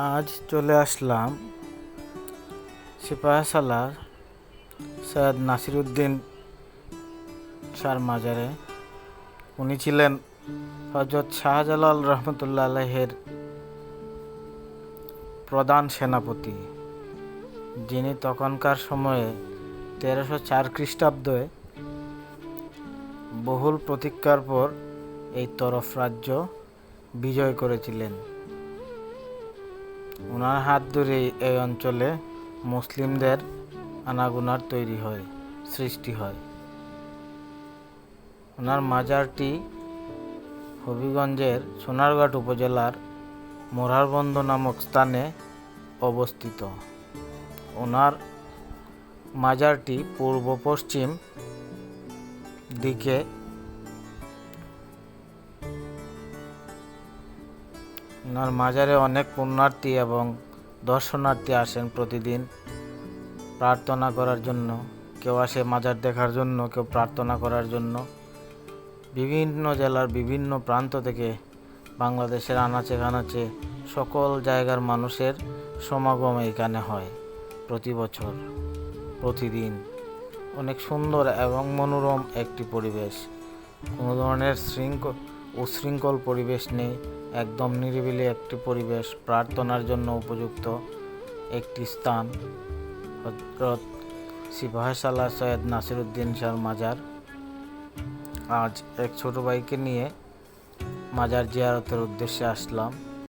আজ চলে আসলাম সিপাহসালার সৈয়দ নাসিরুদ্দিন শাহ মাজারে। উনি ছিলেন হজরত শাহজালাল রহমতুল্লাহ আলহের প্রধান সেনাপতি, যিনি তখনকার সময়ে তেরোশো চার খ্রিস্টাব্দে বহুল প্রতীক্ষার পর এই তরফ রাজ্য বিজয় করেছিলেন। ওনার হাত ধরেই এই অঞ্চলে মুসলিমদের আনাগোনার তৈরি হয়, সৃষ্টি হয়। ওনার মাজারটি হবিগঞ্জের সোনারঘাট উপজেলার মোরারবন্ধ নামক স্থানে অবস্থিত। ওনার মাজারটি পূর্ব পশ্চিম দিকে ওনার মাজারে অনেক পুণ্যার্থী এবং দর্শনার্থী আসেন প্রতিদিন। প্রার্থনা করার জন্য, কেউ আসে মাজার দেখার জন্য, কেউ প্রার্থনা করার জন্য। বিভিন্ন জেলার বিভিন্ন প্রান্ত থেকে বাংলাদেশের আনাচে কানাচে সকল জায়গার মানুষের সমাগম এখানে হয় প্রতি বছর, প্রতিদিন। অনেক সুন্দর এবং মনোরম একটি পরিবেশ। কোনো ধরনের শৃঙ্খল উশৃঙ্খল পরিবেশ নেই একদম নিরিবিলি একটি পরিবেশ প্রার্থনার জন্য উপযুক্ত একটি স্থান। হজরত সিপাহসাল্লাহ সৈয়দ নাসিরুদ্দিন শাহ মাজার আজ এক ছোট বাইকে নিয়ে মাজার জিয়ারতের উদ্দেশ্যে আসলাম।